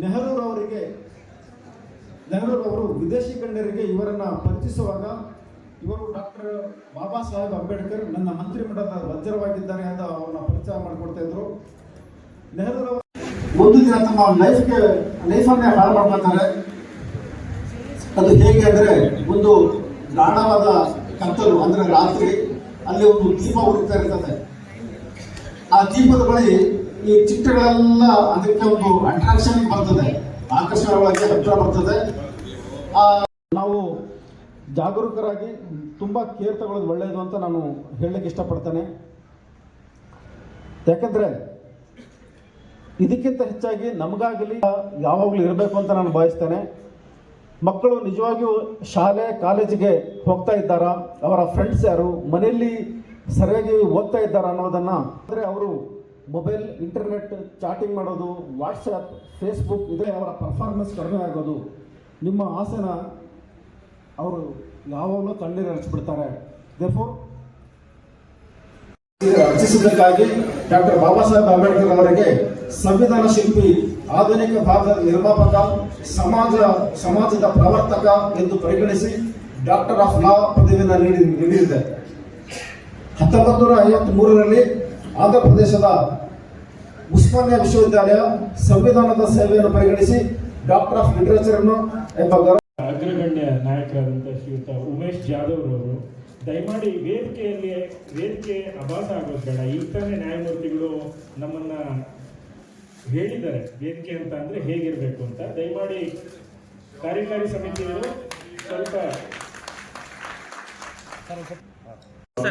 ನೆಹರೂರವರಿಗೆ, ನೆಹರೂರವರು ವಿದೇಶಿ ಗಣ್ಯರಿಗೆ ಇವರನ್ನು ಪರಿಚಯಿಸುವಾಗ ಇವರು ಡಾಕ್ಟರ್ ಬಾಬಾ ಸಾಹೇಬ್ ಅಂಬೇಡ್ಕರ್ ನನ್ನ ಮಂತ್ರಿಮಂಡಲದ ವಜ್ರವಾಗಿದ್ದಾರೆ ಅಂತ ಅವ್ರನ್ನ ಪರಿಚಯ ಮಾಡಿಕೊಡ್ತಾ ಇದ್ರು. ನೆಹರೂರವರು ಒಂದು ದಿನ ತಮ್ಮ ಲೈಫ್ಗೆ, ಲೈಫನ್ನೇ ಹಾಳು ಮಾಡ್ಕೊತಾರೆ ಅದು ಹೇಗೆ ಅಂದರೆ ಒಂದು ಗಾಢವಾದ ಕತ್ತಲು, ಅಂದರೆ ರಾತ್ರಿ ಅಲ್ಲಿ ಒಂದು ದೀಪ ಉರಿತಾ ಇರ್ತದೆ. ಆ ದೀಪದ ಬಳಿ ಈ ಚಿಟ್ಟೆಗಳೆಲ್ಲ ಅದಕ್ಕೆ ಒಂದು ಅಟ್ರಾಕ್ಷನ್ ಬರ್ತದೆ. ಆಕರ್ಷಣೆ ಹತ್ರ ಬರ್ತದೆ. ನಾವು ಜಾಗರೂಕರಾಗಿ ತುಂಬ ಕೇರ್ ತಗೊಳ್ಳೋದು ಒಳ್ಳೆಯದು ಅಂತ ನಾನು ಹೇಳಲಿಕ್ಕೆ ಇಷ್ಟಪಡ್ತೇನೆ. ಯಾಕಂದರೆ ಇದಕ್ಕಿಂತ ಹೆಚ್ಚಾಗಿ ನಮಗಾಗಲಿ, ಯಾವಾಗಲೂ ಇರಬೇಕು ಅಂತ ನಾನು ಭಾವಿಸ್ತೇನೆ. ಮಕ್ಕಳು ನಿಜವಾಗಿಯೂ ಶಾಲೆ, ಕಾಲೇಜಿಗೆ ಹೋಗ್ತಾ ಇದ್ದಾರಾ? ಅವರ ಫ್ರೆಂಡ್ಸ್ ಯಾರು? ಮನೆಯಲ್ಲಿ ಸರಿಯಾಗಿ ಓದ್ತಾ ಇದ್ದಾರಾ ಅನ್ನೋದನ್ನು, ಅಂದರೆ ಅವರು ಮೊಬೈಲ್ ಇಂಟರ್ನೆಟ್ ಚಾಟಿಂಗ್ ಮಾಡೋದು ವಾಟ್ಸಪ್ ಫೇಸ್ಬುಕ್ ಇದೇ ಅವರ ಪರ್ಫಾರ್ಮೆನ್ಸ್ ಕಡಿಮೆ ಆಗೋದು. ನಿಮ್ಮ ಆಸೆನ ಅವರು ಯಾವಾಗಲೂ ತಣ್ಣೀರು ಹರಿಸ್ಬಿಡ್ತಾರೆ ದೇಫೋರ್ ರಚಿಸಿದ್ದಕ್ಕಾಗಿ ಡಾಕ್ಟರ್ ಬಾಬಾ ಸಾಹೇಬ್ ಅಂಬೇಡ್ಕರ್ ಅವರಿಗೆ ಸಂವಿಧಾನ ಶಿಲ್ಪಿ, ಆಧುನಿಕ ಭಾರತದ ನಿರ್ಮಾಪಕ, ಸಮಾಜ, ಸಮಾಜದ ಪ್ರವರ್ತಕ ಎಂದು ಪರಿಗಣಿಸಿ ಡಾಕ್ಟರ್ ಆಫ್ ಲಾ ಪದವಿಯನ್ನು ನೀಡಿ ನೀಡಿದೆ ಹತ್ತೊಂಬತ್ತು ನೂರ ಐವತ್ತ್ ಮೂರರಲ್ಲಿ ಆಂಧ್ರ ಪ್ರದೇಶದ ಉಸ್ಮಾನಿಯಾ ವಿಶ್ವವಿದ್ಯಾಲಯ ಸಂವಿಧಾನದ ಸೇವೆಯನ್ನು ಪರಿಗಣಿಸಿ ಡಾಕ್ಟರ್ ಆಫ್ ಲಿಟರೇಚರ್ ಅನ್ನು ಎಂಬ ಅಗ್ರಗಣ್ಯ ನಾಯಕರಾದಂಥ ಶ್ರೀಯುತ ಉಮೇಶ್ ಜಾಧವ್ ಅವರು ದಯಮಾಡಿ ವೇದಿಕೆಯಲ್ಲಿ ವೇದಿಕೆ ಅಭಾಸ ಆಗೋದು ಬೇಡ. ತಾನೇ ನ್ಯಾಯಮೂರ್ತಿಗಳು ನಮ್ಮನ್ನ ಹೇಳಿದ್ದಾರೆ. ವೇದಿಕೆ ಅಂತ ಅಂದ್ರೆ ಹೇಗಿರಬೇಕು ಅಂತ. ದಯಮಾಡಿ ಕಾರ್ಯಕಾರಿ ಸಮಿತಿಯವರು ಸ್ವಲ್ಪ ಅಂತ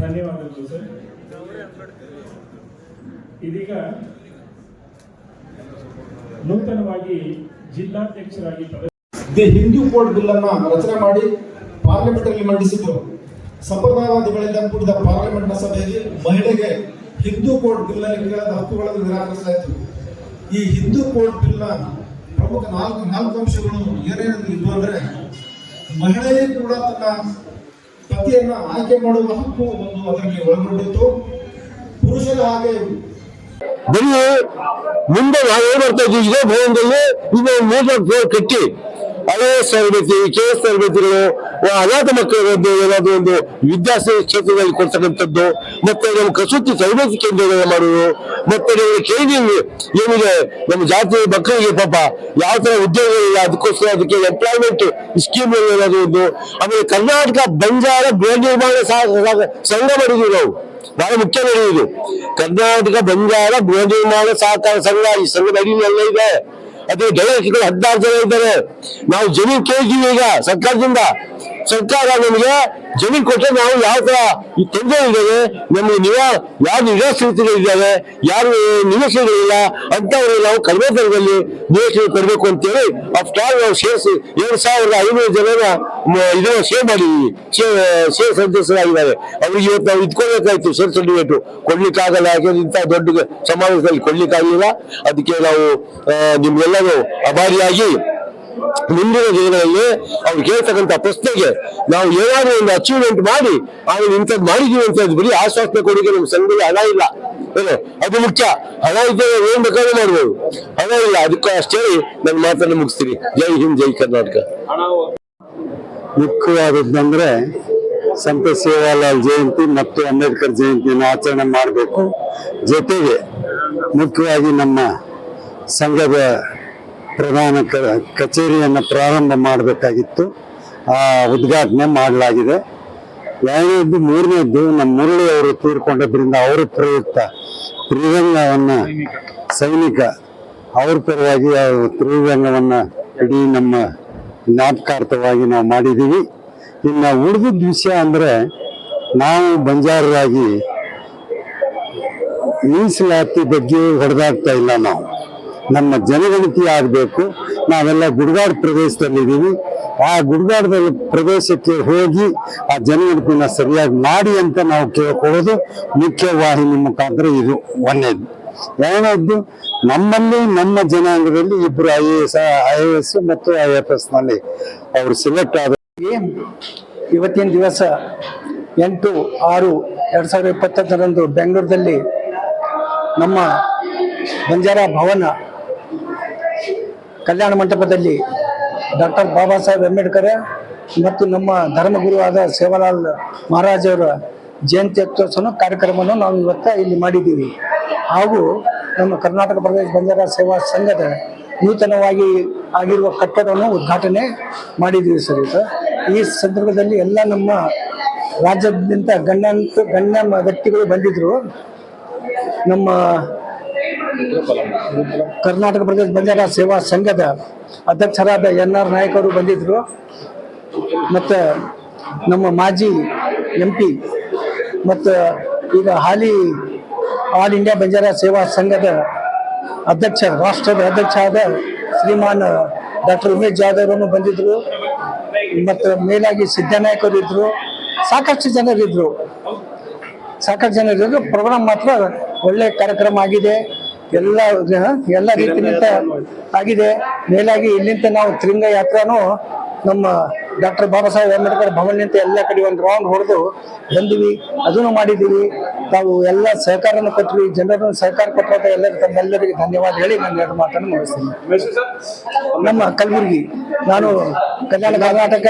ಧನ್ಯವಾದಗಳು ಸರ್. ಇದೀಗ ನೂತನವಾಗಿ ಜಿಲ್ಲಾಧ್ಯಕ್ಷರಾಗಿ ದಿ ಹಿಂದೂ ಕೋಡ್ ಬಿಲ್ ಅನ್ನ ರಚನೆ ಮಾಡಿ ಪಾರ್ಲಿಮೆಂಟ್ ಅಲ್ಲಿ ಮಂಡಿಸಿದ್ರು. ಸಂಪ್ರದಾಯವಾದಿಗಳಿಂದ ಕೂಡಿದ ಪಾರ್ಲಿಮೆಂಟ್ನ ಸಭೆಯಲ್ಲಿ ಮಹಿಳೆಗೆ ಹಿಂದೂ ಕೋರ್ಟ್ ಬಿಲ್ನಲ್ಲಿ ಕೇಳದ ಹಕ್ಕುಗಳನ್ನು ನಿರಾಕರಿಸಲಾಯಿತು. ಈ ಹಿಂದೂ ಕೋರ್ಟ್ ಬಿಲ್ನ ಪ್ರಮುಖ ನಾಲ್ಕು ನಾಲ್ಕು ಅಂಶಗಳು ಏನೇನು ಇದ್ವು ಅಂದ್ರೆ ಮಹಿಳೆಯೇ ಕೂಡ ತನ್ನ ಪತಿಯನ್ನ ಆಯ್ಕೆ ಮಾಡುವ ಹಕ್ಕು ಒಂದು ಅದರಲ್ಲಿ ಒಳಗೊಂಡಿತ್ತು. ಪುರುಷರ ಹಾಗೆ ಬರೀ ಮುಂದೆ ನಾವೇ ಮಾಡ್ತಾ ಇದ್ದೀವಿ ಇದೇ ಭವನದಲ್ಲಿ ಮೂರ್ನಾಲ್ಕು ಫ್ಲೋರ್ ಕಟ್ಟಿ ಎಸ್ ತರಬೇತಿ ಕೆ ಎಸ್ ತರಬೇತಿಗಳು ಅನಾಥ ಮಕ್ಕಳಿಗೆ ಏನಾದ್ರು ಒಂದು ವಿದ್ಯಾಸೆ ಕ್ಷೇತ್ರದಲ್ಲಿ ಕೊಡ್ತಕ್ಕಂಥದ್ದು, ಮತ್ತೆ ನಮ್ಮ ಕಸೂತಿ ತರಬೇತಿ ಕೇಂದ್ರಗಳನ್ನ ಮಾಡುವುದು, ಮತ್ತೆ ಟ್ರೈನಿಂಗ್ ಏನಿದೆ, ನಮ್ಮ ಜಾತಿ ಮಕ್ಕಳಿಗೆ ಪಾಪ ಯಾವ ತರ ಉದ್ಯೋಗಗಳಿಲ್ಲ ಅದಕ್ಕೋಸ್ಕರ ಅದಕ್ಕೆ ಎಂಪ್ಲಾಯ್ಮೆಂಟ್ ಸ್ಕೀಮ್ ಏನಾದ್ರು ಒಂದು, ಆಮೇಲೆ ಕರ್ನಾಟಕ ಬಂಜಾರ ಗೃಹ ನಿರ್ಮಾಣ ಸಂಘ ಮಾಡಿದ್ವಿ ನಾವು. ಬಹಳ ಮುಖ್ಯ ನಡೆಯುವುದು ಕರ್ನಾಟಕ ಬಂಜಾರ ಗೃಹ ನಿರ್ಮಾಣ ಸಹಕಾರ ಸಂಘ, ಈ ಸಂಘದ ಅಡಿಯಲ್ಲ ಇದೆ. ಅದೇ ಡೈರೆಕ್ಟ್ಗಳು ಹದಿನಾರು ಜನ ಇದ್ದಾರೆ. ನಾವು ಜಮೀನು ಕೇಳಿದ್ದೀವಿ ಈಗ ಸರ್ಕಾರದಿಂದ. ಸರ್ಕಾರ ನಮಗೆ ಜಮೀನು ಕೊಟ್ಟರೆ ನಾವು ಯಾವ ತರ ತೊಂದರೆ ಇದ್ದೇವೆ ನಮಗೆ ನಿವಾ ಯಾರು ನಿರಾಶ್ರಿತರಿದ್ದಾರೆ ಯಾರು ನಿವೇಶನಗಳಿಲ್ಲ ಅಂತವ್ರಿಗೆ ನಾವು ಕಡಿಮೆ ದರದಲ್ಲಿ ನಿವೇಶನ ಕೊಡಬೇಕು ಅಂತೇಳಿ ಆಫ್ಟರ್ ಆಲ್ ನಾವು ಸೇರಿಸಿ ಎರಡು ಸಾವಿರದ ಐನೂರು ಜನರ ಇದನ್ನ ಸೇವ್ ಮಾಡಿದೀವಿ. ಸೇವ್ ಸದಸ್ಯರಾಗಿದ್ದಾರೆ ಅವ್ರಿಗೆ ಇವತ್ತು ನಾವು ಇದ್ಕೊಳ್ಬೇಕಾಯ್ತು ಸೇರ್ ಸರ್ಟಿಫಿಕೇಟ್ ಕೊಡ್ಲಿಕ್ಕಾಗಲ್ಲ, ಯಾಕೆಂದ್ರೆ ಇಂಥ ದೊಡ್ಡ ಸಮಾವೇಶದಲ್ಲಿ ಕೊಡ್ಲಿಕ್ಕಾಗಲಿಲ್ಲ. ಅದಕ್ಕೆ ನಾವು ನಿಮ್ಗೆಲ್ಲರೂ ಅಭಾರಿಯಾಗಿ ಮುಂದಿನ ದಿನಗಳಲ್ಲಿ ಅವ್ರು ಕೇಳ್ತಕ್ಕಂಥ ಪ್ರಶ್ನೆಗೆ ನಾವು ಏನಾದ್ರು ಒಂದು ಅಚೀವ್ಮೆಂಟ್ ಮಾಡಿ ಆಮೇಲೆ ಇಂಥದ್ದು ಮಾಡಿದೀವಿ ಅಂತ ಬರೀ ಆಶ್ವಾಸನೆ ಕೊಡಿಗೆ ನಮ್ಮ ಸಂಘದಲ್ಲಿ ಹಣ ಇಲ್ಲ. ಅದು ಮುಖ್ಯ. ಹಣ ಇದ್ದರೆ ಏನ್ ಬೇಕಾದ್ರೂ ಮಾಡ್ಬೋದು. ಹಣ ಇಲ್ಲ, ಅದಕ್ಕೂ ಅಷ್ಟೇ ನನ್ನ ಮಾತನ್ನು ಮುಗಿಸ್ತೀನಿ. ಜೈ ಹಿಂದ್, ಜೈ ಕರ್ನಾಟಕ. ಮುಖ್ಯವಾದದ್ದಂದ್ರೆ ಸಂತ ಸೇವಾಲಾಲ್ ಜಯಂತಿ ಮತ್ತು ಅಂಬೇಡ್ಕರ್ ಜಯಂತಿಯನ್ನು ಆಚರಣೆ ಮಾಡಬೇಕು. ಜೊತೆಗೆ ಮುಖ್ಯವಾಗಿ ನಮ್ಮ ಸಂಘದ ಪ್ರಧಾನ ಕಚೇರಿಯನ್ನು ಪ್ರಾರಂಭ ಮಾಡಬೇಕಾಗಿತ್ತು. ಆ ಉದ್ಘಾಟನೆ ಮಾಡಲಾಗಿದೆ. ಎರಡನೇದ್ದು, ಮೂರನೇದ್ದು ನಮ್ಮ ಮುರಳಿ ಅವರು ತೀರ್ಕೊಂಡಿದ್ದರಿಂದ ಅವರು ಪ್ರಯುಕ್ತ ತ್ರಿರಂಗವನ್ನ ಸೈನಿಕ, ಅವ್ರ ಪರವಾಗಿ ತ್ರಿರಂಗವನ್ನ ಇಡೀ ನಮ್ಮ ಜ್ಞಾಪಕಾರ್ಥವಾಗಿ ನಾವು ಮಾಡಿದ್ದೀವಿ. ಇನ್ನು ಉಳಿದಿದ್ದ ವಿಷಯ ಅಂದರೆ ನಾವು ಬಂಜಾರರಾಗಿ ಮೀಸಲಾತಿ ಬಗ್ಗೆ ಹೊಡೆದಾಡ್ತಾ ಇಲ್ಲ ನಾವು. ನಮ್ಮ ಜನಗಣತಿ ಆಗಬೇಕು. ನಾವೆಲ್ಲ ಗುಡ್ಗಾಡ್ ಪ್ರದೇಶದಲ್ಲಿದ್ದೀವಿ. ಆ ಗುಡ್ಗಾಡದ ಪ್ರದೇಶಕ್ಕೆ ಹೋಗಿ ಆ ಜನಗಣತಿನ ಸರಿಯಾಗಿ ಮಾಡಿ ಅಂತ ನಾವು ಕೇಳ್ಕೊಳ್ಳೋದು ಮುಖ್ಯ ವಾಹಿನಿ ಮುಖಾಂತರ ಇದು ಒಂದೇದು? ಎರಡನೇದ್ದು ನಮ್ಮಲ್ಲಿ ನಮ್ಮ ಜನಾಂಗದಲ್ಲಿ ಇಬ್ಬರು I A S, I A S ಮತ್ತು ಐ ಎಫ್ ಎಸ್ನಲ್ಲಿ ಅವರು ಸೆಲೆಕ್ಟ್ ಆದ ಇವತ್ತಿನ ದಿವಸ ಎಂಟು ಆರು ಎರಡು ಸಾವಿರದ ಇಪ್ಪತ್ತೊಂದರಂದು ಬೆಂಗಳೂರಿನಲ್ಲಿ ನಮ್ಮ ಬಂಜಾರ ಭವನ ಕಲ್ಯಾಣ ಮಂಟಪದಲ್ಲಿ ಡಾಕ್ಟರ್ ಬಾಬಾ ಸಾಹೇಬ್ ಅಂಬೇಡ್ಕರ್ ಮತ್ತು ನಮ್ಮ ಧರ್ಮಗುರುವಾದ ಸೇವಾಲಾಲ್ ಮಹಾರಾಜ್ ಅವರ ಜಯಂತ್ಯೋತ್ಸವ ಕಾರ್ಯಕ್ರಮವನ್ನು ನಾವು ಇವತ್ತು ಇಲ್ಲಿ ಮಾಡಿದ್ದೀವಿ. ಹಾಗೂ ನಮ್ಮ ಕರ್ನಾಟಕ ಪ್ರದೇಶ ಬಂಜಾರ ಸೇವಾ ಸಂಘದ ನೂತನವಾಗಿ ಆಗಿರುವ ಕಟ್ಟಡವನ್ನು ಉದ್ಘಾಟನೆ ಮಾಡಿದ್ದೀವಿ ಸರ್ ಈ ಸಂದರ್ಭದಲ್ಲಿ ಎಲ್ಲ ನಮ್ಮ ರಾಜ್ಯದಿಂದ ಗಣ್ಯಂತ ಗಣ್ಯ ವ್ಯಕ್ತಿಗಳು ಬಂದಿದ್ದರು ನಮ್ಮ ಕರ್ನಾಟಕ ಪ್ರದೇಶ ಬಂಜಾರ ಸೇವಾ ಸಂಘದ ಅಧ್ಯಕ್ಷರಾದ ಎನ್ ಆರ್ ನಾಯಕ್ ಅವರು ಬಂದಿದ್ರು. ಮತ್ತು ನಮ್ಮ ಮಾಜಿ ಎಂ ಪಿ ಮತ್ತು ಈಗ ಹಾಲಿ ಆಲ್ ಇಂಡಿಯಾ ಬಂಜಾರ ಸೇವಾ ಸಂಘದ ಅಧ್ಯಕ್ಷ, ರಾಷ್ಟ್ರದ ಅಧ್ಯಕ್ಷ ಆದ ಶ್ರೀಮಾನ್ ಡಾಕ್ಟರ್ ಉಮೇಶ್ ಜಾಧವ್ ಅವರು ಬಂದಿದ್ರು. ಮತ್ತು ಮೇಲಾಗಿ ಸಿದ್ದನಾಯಕರು ಇದ್ರು. ಸಾಕಷ್ಟು ಜನರಿದ್ರು. ಸಾಕಷ್ಟು ಜನರಿದ್ರು. ಪ್ರೋಗ್ರಾಮ್ ಮಾತ್ರ ಒಳ್ಳೆ ಕಾರ್ಯಕ್ರಮ ಆಗಿದೆ. ಎಲ್ಲ ಎಲ್ಲ ರೀತಿಯಿಂದ ಆಗಿದೆ. ಮೇಲಾಗಿ ಇಲ್ಲಿಂದ ನಾವು ತ್ರಿಂಗ ಯಾತ್ರಾನು ನಮ್ಮ ಡಾಕ್ಟರ್ ಬಾಬಾ ಸಾಹೇಬ್ ಅಂಬೇಡ್ಕರ್ ಭವನ್ನಿಂದ ಎಲ್ಲ ಕಡೆ ಒಂದು ರೌಂಡ್ ಹೊಡೆದು ಬಂದಿವಿ. ಅದನ್ನು ಮಾಡಿದ್ದೀವಿ. ತಾವು ಎಲ್ಲ ಸಹಕಾರನ ಕೊಟ್ಟಿವಿ ಜನರನ್ನು ಸಹಕಾರ ಕೊಟ್ಟರೆ ಎಲ್ಲರಿಗೂ ತಮ್ಮೆಲ್ಲರಿಗೆ ಧನ್ಯವಾದ ಹೇಳಿ ನಾನು ಎರಡು ಮಾತನ್ನು ಮುಗಿಸ್ತೀನಿ. ನಮ್ಮ ಕಲಬುರಗಿ. ನಾನು ಕಲ್ಯಾಣ ಕರ್ನಾಟಕ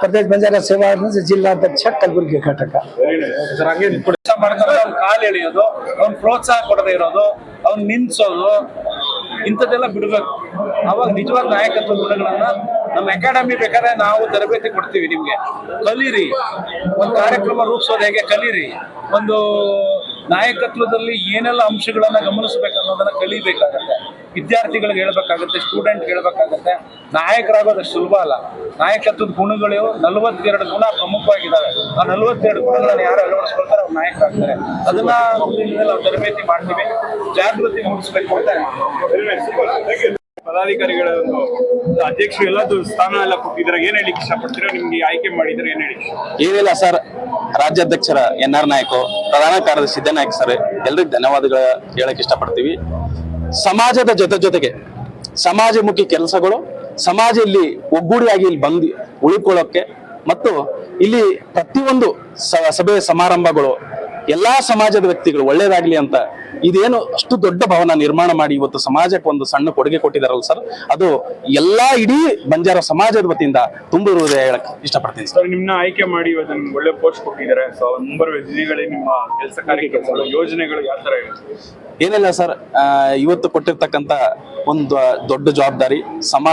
ಪ್ರದೇಶ ಬಂಜಾರ ಸೇವಾ ಜಿಲ್ಲಾಧ್ಯಕ್ಷ ಕಲಬುರಗಿ ಘಟಕ. ಕಾಲ್ ಎಳೆಯೋದು, ಅವ್ನ್ ಪ್ರೋತ್ಸಾಹ ಕೊಡದೆ ಇರೋದು, ಅವ್ನು ನಿಲ್ಸೋದು ಇಂಥದ್ದೆಲ್ಲ ಬಿಡಬೇಕು. ಅವಾಗ ನಿಜವಾದ ನಾಯಕತ್ವ ಗುಣಗಳನ್ನ ನಮ್ಮ ಅಕಾಡೆಮಿ ಬೇಕಾದ್ರೆ ನಾವು ತರಬೇತಿ ಕೊಡ್ತೀವಿ ನಿಮ್ಗೆ. ಕಲೀರಿ. ಒಂದು ಕಾರ್ಯಕ್ರಮ ರೂಪಿಸೋದು ಹೇಗೆ? ಕಲೀರಿ. ಒಂದು ನಾಯಕತ್ವದಲ್ಲಿ ಏನೆಲ್ಲ ಅಂಶಗಳನ್ನ ಗಮನಿಸ್ಬೇಕನ್ನೋದನ್ನ ಕಲಿಬೇಕಾಗತ್ತೆ. ವಿದ್ಯಾರ್ಥಿಗಳಿಗೆ ಹೇಳ್ಬೇಕಾಗತ್ತೆ ಸ್ಟೂಡೆಂಟ್ ಹೇಳ್ಬೇಕಾಗತ್ತೆ. ನಾಯಕರಾಗೋದು ಸುಲಭ ಅಲ್ಲ. ನಾಯಕತ್ವದ ಗುಣಗಳು ನಲವತ್ತೆರಡು ಗುಣ ಪ್ರಮುಖವಾಗಿದ್ದಾವೆ. ಆ ನಲವತ್ತೆರಡು ಗುಣಗಳನ್ನ ಯಾರು ಅಳವಡಿಸ್ಕೊಳ್ತಾರೆ ಅವ್ರು ನಾಯಕರಾಗ್ತಾರೆ. ಅದನ್ನ ಮುಂದಿನ ನಾವು ತರಬೇತಿ ಮಾಡ್ತೀವಿ. ಜಾಗೃತಿ ಮೂಡಿಸ್ಬೇಕು ಅಂತ ಪದಾಧಿಕಾರಿಗಳ ಒಂದು ಅಧ್ಯಕ್ಷರು ಎಲ್ಲದೂ ಸ್ಥಾನ ಎಲ್ಲ ಕೊಟ್ಟಿದ್ರೆ ಏನ್ ಹೇಳಿಕ್ ಇಷ್ಟಪಡ್ತೀರಾ? ನಿಮ್ಗೆ ಆಯ್ಕೆ ಮಾಡಿದ್ರೆ ಏನ್ ಹೇಳಿ ಏನಿಲ್ಲ ಸರ್ ರಾಜ್ಯಾಧ್ಯಕ್ಷರ ಎನ್ ಆರ್ ನಾಯಕ್ ಪ್ರಧಾನ ಕಾರ್ಯದರ್ಶಿ ಸಿದ್ದನಾಯಕ್ ಸರ್ ಎಲ್ರಿಗೂ ಧನ್ಯವಾದಗಳು ಹೇಳಕ್ ಇಷ್ಟಪಡ್ತೀವಿ. ಸಮಾಜದ ಜೊತೆ ಜೊತೆಗೆ ಸಮಾಜಮುಖಿ ಕೆಲಸಗಳು, ಸಮಾಜ ಇಲ್ಲಿ ಒಗ್ಗೂಡಿಯಾಗಿ ಇಲ್ಲಿ ಬಂದು ಉಳಿಕೊಳ್ಳೋಕೆ ಮತ್ತು ಇಲ್ಲಿ ಪ್ರತಿಯೊಂದು ಸಭೆ ಸಮಾರಂಭಗಳು, ಎಲ್ಲಾ ಸಮಾಜದ ವ್ಯಕ್ತಿಗಳು ಒಳ್ಳೇದಾಗ್ಲಿ ಅಂತ ಇದೇನು ಅಷ್ಟು ದೊಡ್ಡ ಭವನ ನಿರ್ಮಾಣ ಮಾಡಿ ಇವತ್ತು ಸಮಾಜಕ್ಕೆ ಒಂದು ಸಣ್ಣ ಕೊಡುಗೆ ಕೊಟ್ಟಿದಾರಲ್ಲ ಸರ್? ಅದು ಎಲ್ಲಾ ಇಡೀ ಬಂಜಾರ ಸಮಾಜದ ವತಿಯಿಂದ ತುಂಬಿರುವುದೇ ಹೇಳಕ್ ಇಷ್ಟಪಡ್ತೀನಿ ಸರ್. ನಿಮ್ಮ ನಿಮ್ನ ಆಯ್ಕೆ ಮಾಡಿ ಇವತ್ತು ನಿಮ್ಗೆ ಒಳ್ಳೆ ಪೋಸ್ಟ್ ಕೊಟ್ಟಿದ್ದಾರೆ. ಸೊ ಮುಂಬರುವ ದಿನಗಳೇ ನಿಮ್ಮ ಕೆಲಸ ಕಾರ್ಯಕ್ರಮಗಳು ಯೋಜನೆಗಳು ಯಾವ ತರ ಏನಿಲ್ಲ ಸರ್ ಇವತ್ತು ಕೊಟ್ಟಿರ್ತಕ್ಕಂಥ ಒಂದು ದೊಡ್ಡ ಜವಾಬ್ದಾರಿ ಸಮಾಜ